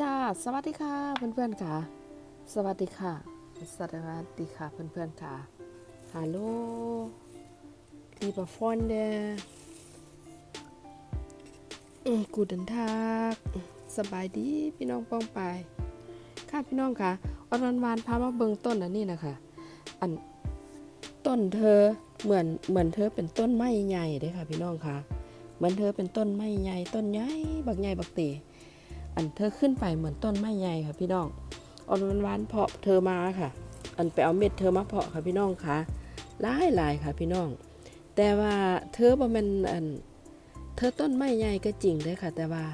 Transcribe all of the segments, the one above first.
จ้าสวัสดีค่ะเพื่อนๆค่ะ สวัสดีค่ะ สวัสดีค่ะเพื่อนๆค่ะฮัลโหลลีบฟอนเดกูดันทักสบายดีพี่น้องป้องไป ค่ะพี่น้องค่ะอรวันวานพามาเบิ่งต้นอันนี้นะคะอันต้นเธอเหมือนเหมือนเธอเป็นต้นไม้ใหญ่เด้ค่ะ พี่น้องค่ะ เหมือนเธอเป็นต้นไม้ใหญ่ต้นใหญ่บักใหญ่บักเต อันเธอขึ้นไปเหมือนต้นไม้ใหญ่ค่ะพี่น้องออนวันวานเพาะเธอมาค่ะ อันไปเอาเม็ดเธอมาเพาะค่ะพี่น้องค่ะหลายหลายค่ะพี่น้อง แต่ว่าเธอบ่แม่นอันเธอต้นไม้ใหญ่ก็จริงเลยค่ะ แต่ว่า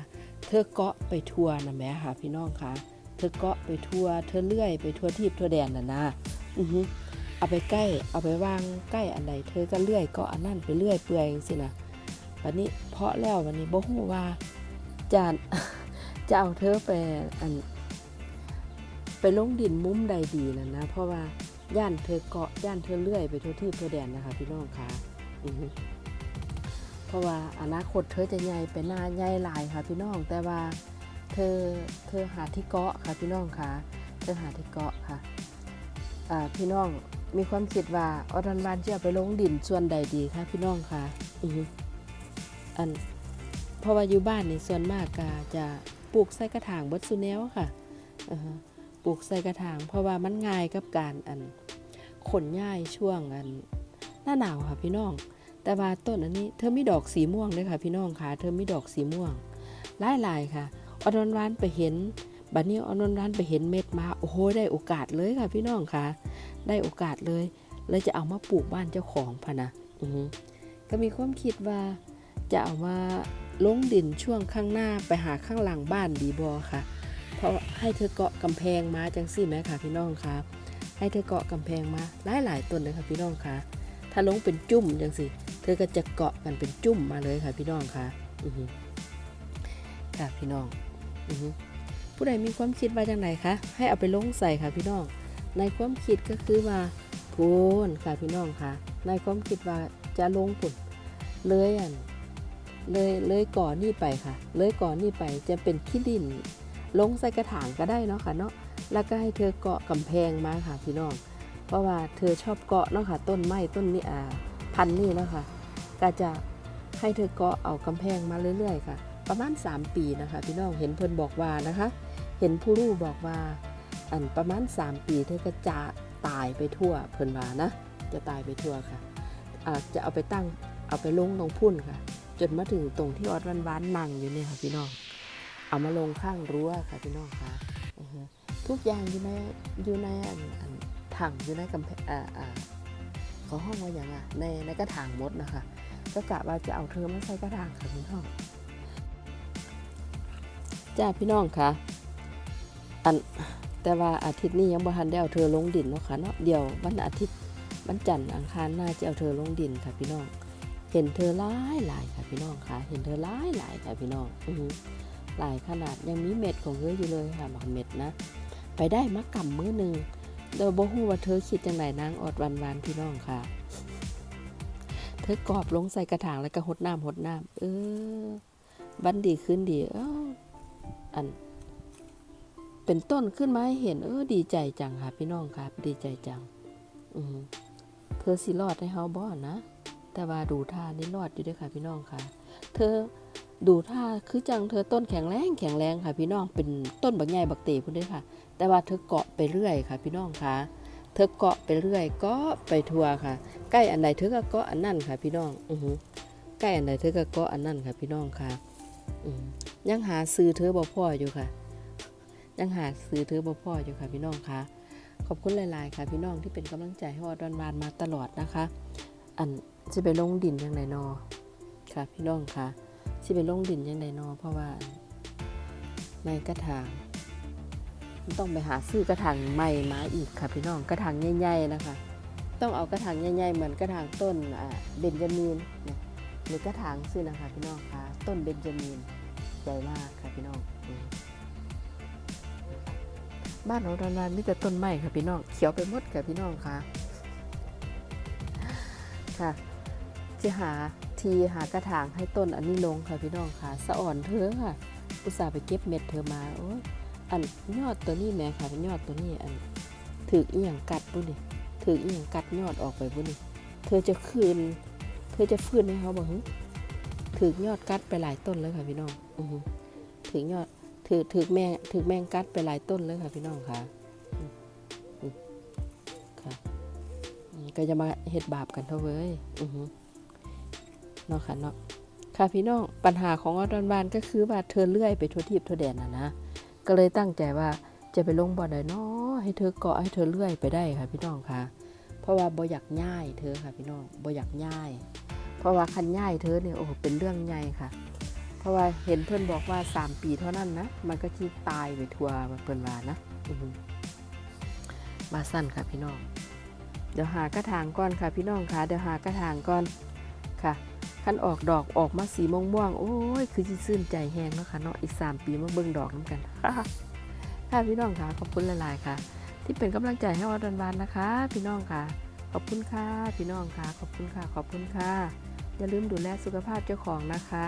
เธอเกาะไปทั่วนะแม่ค่ะพี่น้องค่ะ เธอเกาะไปทั่วเธอเลื่อยไปทัวทิพย์ทั่วแดนน่ะนะอือฮึเอาไปใกล้เอาไปวางใกล้อันใดเธอก็เลื่อยเกาะอันนั้นไปเลื่อยเปื่อยจังซี่นะวันนี้เพาะแล้ววันนี้บ่ฮู้ว่าจะ จะเอาเธอไปอันไปลงดินมุ้มใดดีนะนะ เพราะว่าย่านเธอเกาะย่านเธอเลื่อยไปทั่วที่ทั่วแดนนะคะพี่น้องคะเพราะว่าอนาคตเธอจะใหญ่เป็นหน้าใหญ่หลายค่ะพี่น้อง แต่ว่าเธอเธอหาที่เกาะค่ะพี่น้องคะเธอหาที่เกาะค่ะพี่น้องมีความคิดว่าอรันวานจะไปลงดินส่วนใดดีคะพี่น้องคะอืออันเพราะว่าอยู่บ้านนี่ส่วนมากก็จะ ปลูกใส่กระถางเบดซุแนวค่ะปลูกใส่กระถางเพราะว่ามันง่ายกับการอันขนย้ายช่วงอันหน้าหนาวค่ะพี่น้อง แต่ว่าต้นอันนี้เธอมีดอกสีม่วงด้วยค่ะพี่น้องค่ะ เธอมีดอกสีม่วงหลายๆค่ะออนวานไปเห็นบัดนี้ออนวานไปเห็นเม็ดมาโอ้โหได้โอกาสเลยค่ะพี่น้องค่ะ ได้โอกาสเลยเลยจะเอามาปลูกบ้านเจ้าของพะนะก็มีความคิดว่าจะเอามา ลงดินช่วงข้างหน้าไปหาข้างหลังบ้านดีบอค่ะ เพราะให้เธอเกาะกำแพงมาจังสี่ไหมค่ะพี่น้องคะให้เธอเกาะกำแพงมาหลายหลายต้นเลยค่ะพี่น้องคะถ้าลงเป็นจุ่มจังสิเธอก็จะเกาะกันเป็นจุ่มมาเลยค่ะพี่น้องคะอือค่ะพี่น้องอือผู้ใดมีความคิดว่าจังไหนคะให้เอาไปลงใส่ค่ะพี่น้อง ในความคิดก็คือว่าพูนค่ะพี่น้องคะในความคิดว่าจะลงปุ่นเลยอัน เลยเลยก่อนนี่ไปค่ะ เลยก่อนนี่ไปจะเป็นขี้ดิน ลงใส่กระถางก็ได้เนาะค่ะเนาะแล้วก็ให้เธอเกาะกำแพงมาค่ะพี่น้อง เพราะว่าเธอชอบเกาะเนาะค่ะ ต้นไม้ต้นนี้อ่าพันนี่เนาะค่ะก็จะให้เธอเกาะเอากำแพงมาเรื่อยๆค่ะ ประมาณ 3 ปีนะคะ พี่น้องเห็นเพิ่นบอกว่านะคะ เห็นผู้รู้บอกว่าอันประมาณ 3 ปีเธอก็จะตายไปทั่วเพิ่นว่านะ จะตายไปทั่วค่ะอาจะเอาไปตั้งเอาไปลงตรงพุ่นค่ะ จนมาถึงตรงที่ออดวันวานนั่งอยู่เนี่ยค่ะพี่น้อง เอามาลงข้างรั้วค่ะพี่น้องคะทุกอย่างอยู่ในอยู่ในถังอยู่ในกำแพงอ่าอ่าเขาห้องว่าอย่างอะในในกระถางมดนะคะ ก็กะว่าจะเอาเธอมาใส่กระถางค่ะพี่น้องจ้าพี่น้องค่ะอันแต่ว่าอาทิตย์นี้ยังบ่ทันได้เอาเธอลงดินเนาะค่ะเนาะเดี๋ยววันอาทิตย์วันจันทร์อังคารหน้าจะเอาเธอลงดินค่ะพี่น้อง เห็นเธอหลายหลายค่ะพี่น้องค่ะ เห็นเธอหลายหลายค่ะพี่น้องอืหลายขนาดยังมีเม็ดของเธออยู่เลยค่ะหมักเม็ดนะ ไปได้มะกำมือหนึ่งโดยบ่ฮู้ว่าเธอคิดจังไดนางอดวันวานพี่น้องค่ะ เธอกอบลงใส่กระถางแล้วก็หดน้ำหดน้ำเออบันดีขึ้นดีเอออัน เป็นต้นขึ้นมาให้เห็น เออ ดีใจจังค่ะ พี่น้องค่ะดีใจจัง อือหือเธอสิรอดให้เฮาบ่นะ แต่ว่าดูท่านี่รอดอยู่ด้วยค่ะพี่น้องค่ะ เธอดูท่าคือจังเธอต้นแข็งแรงแข็งแรงค่ะ พี่น้องเป็นต้นบักใหญ่บักเตพุ่นด้วยค่ะ แต่ว่าเธอเกาะไปเรื่อยค่ะ พี่น้องค่ะเธอเกาะไปเรื่อยก็ไปทัวค่ะ ใกล้อันใดเธอก็เกาะอันนั่นค่ะ พี่น้องอือหือใกล้อันใดเธอก็เกาะอันนั่นค่ะ พี่น้องค่ะยังหาซื้อเธอบ่พ่ออยู่ค่ะ ยังหาซื้อเธอบ่พ่ออยู่ค่ะ พี่น้องค่ะ ขอบคุณหลาย ๆ ค่ะ พี่น้องที่เป็นกำลังใจให้อดวันวานมาตลอดนะคะ อัน สิไปลงดินยังไงนอค่ะ พี่น้องค่ะสิไปลงดินยังไงนอเพราะว่าในกระถางมันต้องไปหาซื้อกระถางใหม่มาอีกค่ะ พี่น้องกระถางใหญ่ๆนะคะ ต้องเอากระถางใหญ่ๆเหมือนกระถางต้นเบนจามีนเนี่ยหรือกระถางซื้อนะคะพี่น้องคะต้นเบนจามีนใหญ่มากค่ะพี่น้องบ้านของเรานานมีแต่ต้นไม้ค่ะพี่น้องเขียวไปหมดค่ะพี่น้องค่ะค่ะ จะหาทีหากระถางให้ต้นอันนี้ลงค่ะพี่น้องค่ะ สะอ่อนเธอค่ะ อุตส่าห์ไปเก็บเม็ดเธอมาโอ้ยอันยอดตัวนี้แม่ค่ะยอดตัวนี้อันถืออีหยังกัดบุนี่ถืออีหยังกัดยอดออกไปบุนี่เธอจะคืน เธอจะฟื้นให้เขาบอกหึถือยอดกัดไปหลายต้นเลยค่ะพี่น้องอือถือยอดถือถือแมงถือแมงกัดไปหลายต้นเลยค่ะพี่น้องค่ะค่ะก็จะมาเฮ็ดบาปกันเท่าเว้ยอือ เนาะค่ะเนาะค่ะพี่น้องปัญหาของอดอนบานก็คือว่าเธอเลื่อยไปทั่วทิพย์ทั่วแดนน่ะนะก็เลยตั้งใจว่าจะไปลงบ่อใดเนาะให้เธอเกาะให้เธอเลื่อยไปได้ค่ะพี่น้องค่ะ เพราะว่าบ่อยากย่ายเธอค่ะพี่น้องบ่อยากย่าย เพราะว่าคันย่ายเธอเนี่ยโอ้เป็นเรื่องใหญ่ค่ะ เพราะว่าเห็นเพื่อนบอกว่า 3 ปีเท่านั้นนะมันก็ที่ตายไปทัวร์เพิ่นว่านะมาสั้นค่ะพี่น้อง เดี๋ยวหากระถางก่อนค่ะพี่น้องค่ะเดี๋ยวหากระถางก่อนค่ะ คันออกดอกออกมาสีม่วงม่วงๆโอ้ย คือสิซื่นใจแฮงเนาะค่ะเนาะอีก3ปีมาเบิ่งดอกน้ำกันค่ะพี่น้องค่ะขอบคุณหลายๆค่ะ ที่เป็นกำลังใจให้วัดดอนบานนะคะ พี่น้องค่ะ ขอบคุณค่ะพี่น้องค่ะ ขอบคุณค่ะ ขอบคุณค่ะ อย่าลืมดูแลสุขภาพเจ้าของนะคะ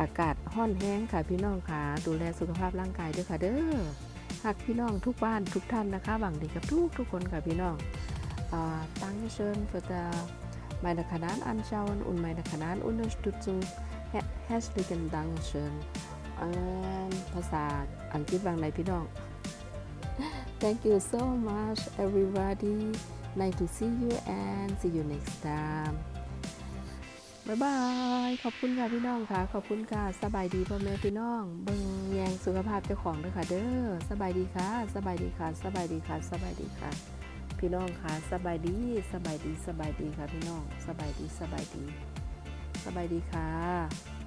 อากาศห้อนแห้งค่ะพี่น้องค่ะ ดูแลสุขภาพร่างกายด้วยค่ะ เด้อหักพี่น้องทุกบ้านทุกท่านนะคะหวังดีกับทุกทุกคนค่ะพี่น้องอ่า Dankeschön für der meine Kanal anschauen und meine Kanal Unterstützung Her- herzlichen Dankeschön ภาษาอังกฤษบางในพี่น้อง Thank you so much everybody nice to see you and see you next time บายบาย ขอบคุณค่ะพี่น้องค่ะ ขอบคุณค่ะ สบายดีพ่อแม่พี่น้อง เบิ่งแยงสุขภาพเจ้าของด้วยค่ะเด้อ สบายดีค่ะ สบายดีค่ะ สบายดีค่ะ สบายดีค่ะ พี่น้องค่ะสบายดีสบายดีสบายดีค่ะพี่น้องสบายดีสบายดี สบายดีค่ะ